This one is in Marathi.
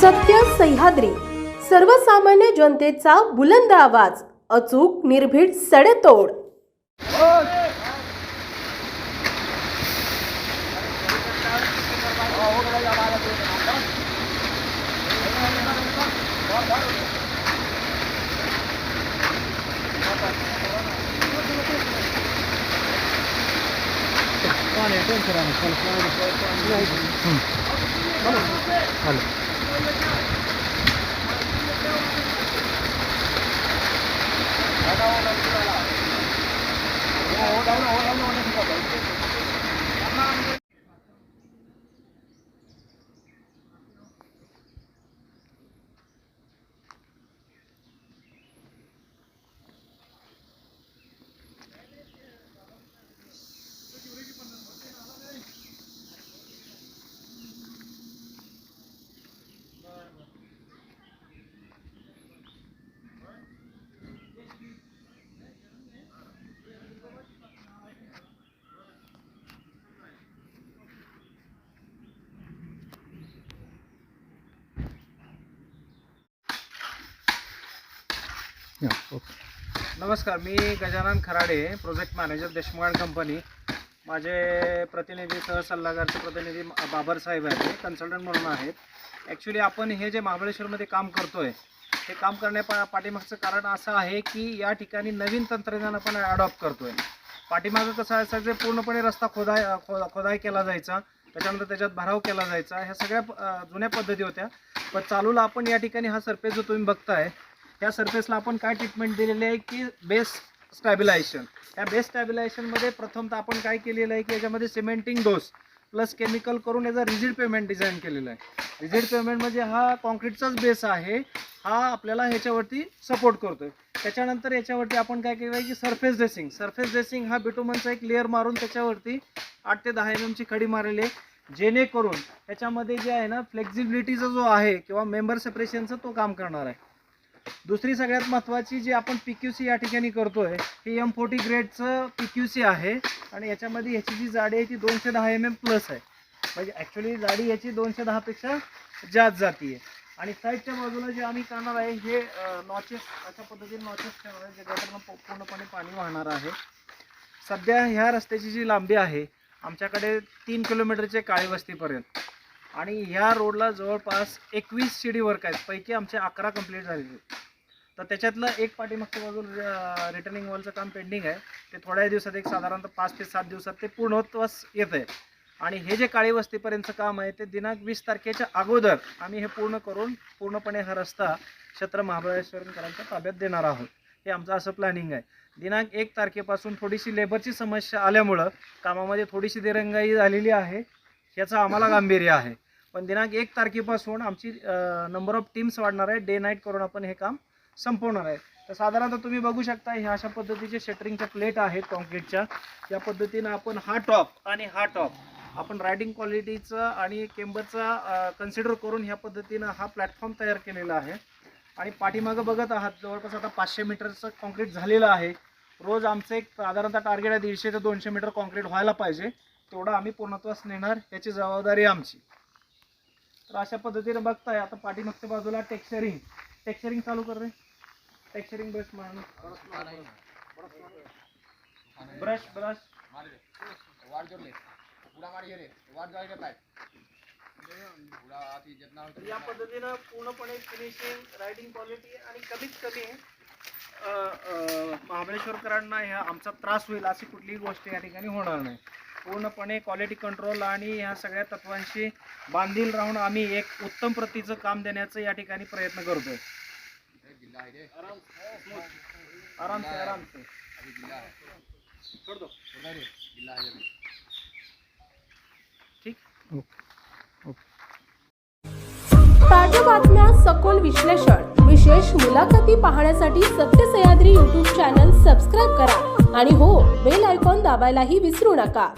सत्य सह्याद्री. सर्वसामान्य जनतेचा बुलंद आवाज अचूक निर्भीड सडेतोड. ওটা ওটা ওটা नमस्कार मी Gajanan Kharade project manager Deshmukh company माझे प्रतिनिधी सहसल्लागारचे प्रतिनिधी बाबर साहेब आहेत कन्सल्टंट म्हणून आहेत. ॲक्च्युली आपण हे जे महाबळेश्वरमध्ये काम करतोय हे काम करण्या पा पाठीमागचं कारण असं आहे की या ठिकाणी नवीन तंत्रज्ञान आपण अडॉप्ट करतोय. पाठीमागं कसं असायचं पूर्णपणे रस्ता खोदाय खो खोदाय केला जायचा त्याच्यानंतर त्याच्यात भराव केला जायचा ह्या सगळ्या जुन्या पद्धती होत्या. पण चालूला आपण या ठिकाणी हा सरफेस जो तुम्ही बघताय त्या सरफेसला आपण काय ट्रीटमेंट दिलेली आहे की बेस स्टॅबिलायझेशन या बेस स्टॅबिलायझेशनमध्ये प्रथमतः आपण काय केलेलं आहे की याच्यामध्ये सिमेंटिंग डोस प्लस केमिकल करून याचा रिजिड पेमेंट डिझाईन केलेलं आहे. रिजिड पेमेंट म्हणजे हा कॉन्क्रीटचाच बेस आहे. हा आपल्याला ह्याच्यावरती सपोर्ट करतो त्याच्यानंतर याच्यावरती आपण काय केलं आहे की सरफेस ड्रेसिंग सरफेस ड्रेसिंग हा बिटोमनचा एक लेअर मारून त्याच्यावरती आठ ते दहा एम एमची खडी मारलेली आहे. जेणेकरून त्याच्यामध्ये जे आहे ना फ्लेक्झिबिलिटीचा जो आहे किंवा मेंबर सेपरेशनचं तो काम करणार आहे. दुसरी सगळ्यात महत्त्वाची जी आपण पी क्यू सी या ठिकाणी करतोय हे एम फोर्टी ग्रेडचं पी क्यू सी आहे. आणि याच्यामध्ये याची जी जाडी आहे ती दोनशे दहा एम एम प्लस आहे. म्हणजे ॲक्च्युली जाडी याची दोनशे दहापेक्षा जास्त जाती आहे. आणि साईडच्या बाजूला जे आम्ही करणार आहे हे नॉचेस अशा पद्धतीने नॉचेस ठेवणार आहे ज्याच्याकडनं पूर्णपणे पाणी वाहणार आहे. सध्या ह्या रस्त्याची जी लांबी आहे आमच्याकडे तीन किलोमीटरचे काळी वस्तीपर्यंत. आणि ह्या रोडला जवळपास एकवीस शिडी वर्क आहेत. पैकी आमचे अकरा कंप्लीट झालेले तर त्याच्यातलं एक पाठीमागच्या बाजूला रिटर्निंग वॉलचं काम पेंडिंग आहे. ते थोड्या दिवसात एक साधारणतः पाच ते सात दिवसात ते पूर्णत्वास येत आहे. आणि हे जे काळी वस्तीपर्यंतचं काम आहे ते दिनांक वीस तारखेच्या अगोदर आम्ही हे पूर्ण करून पूर्णपणे हा रस्ता क्षेत्र महाबळेश्वरकरांच्या ताब्यात देणार आहोत. हे आमचं असं प्लॅनिंग आहे. दिनांक एक तारखेपासून थोडीशी लेबरची समस्या आल्यामुळं कामामध्ये थोडीशी दिरंगाई झालेली आहे. याचं आम्हाला गांभीर्य आहे. पण दिनांक एक तारखेपासून आमची नंबर ऑफ टीम्स वाढणार आहे. डे नाईट करून आपण हे काम संपवणार आहे. तर साधारणतः तुम्ही बघू शकता ह्या अशा पद्धतीचे शटरिंगच्या प्लेट आहेत कॉन्क्रीटच्या या पद्धतीनं आपण हा टॉप आणि हा टॉप आपण रायडिंग क्वालिटीचं आणि केंबरचा कन्सिडर करून ह्या पद्धतीनं हा प्लॅटफॉर्म तयार केलेला आहे. आणि पाठीमागं बघत आहात जवळपास आता पाचशे मीटरचं कॉन्क्रीट झालेलं आहे. रोज आमचं एक साधारणतः टार्गेट आहे दीडशे ते दोनशे मीटर कॉन्क्रीट व्हायला पाहिजे. तेवढं आम्ही पूर्णत्वास नेणार याची जबाबदारी आमची. तर अशा पद्धतीने बघताय आता पाठीमागच्या बाजूला टेक्स्चरिंग टेक्स्चरिंग चालू कर रे. टेक्स्चरिंग ब्रश मारणं ब्रश ब्रश तर या पद्धतीनं पूर्णपणे फिनिशिंग रायडिंग क्वालिटी आणि कमीत कमी महाबळेश्वरकरांना ह्या आमचा त्रास होईल अशी कुठलीही गोष्ट या ठिकाणी होणार नाही. पूर्णपणे क्वालिटी कंट्रोल आणि ह्या सगळ्या तत्वांशी बांधील राहून आम्ही एक उत्तम प्रतीचं काम देण्याचं या ठिकाणी प्रयत्न करतोय. आराम से आराम से. ठीक? ताज्या बातम्या सखोल विश्लेषण. विशेष मुलाखती पाहण्यासाठी सत्य सह्याद्री युट्यूब चॅनल सबस्क्राईब करा. आणि हो बेल आयकॉन दाबायलाही विसरू नका.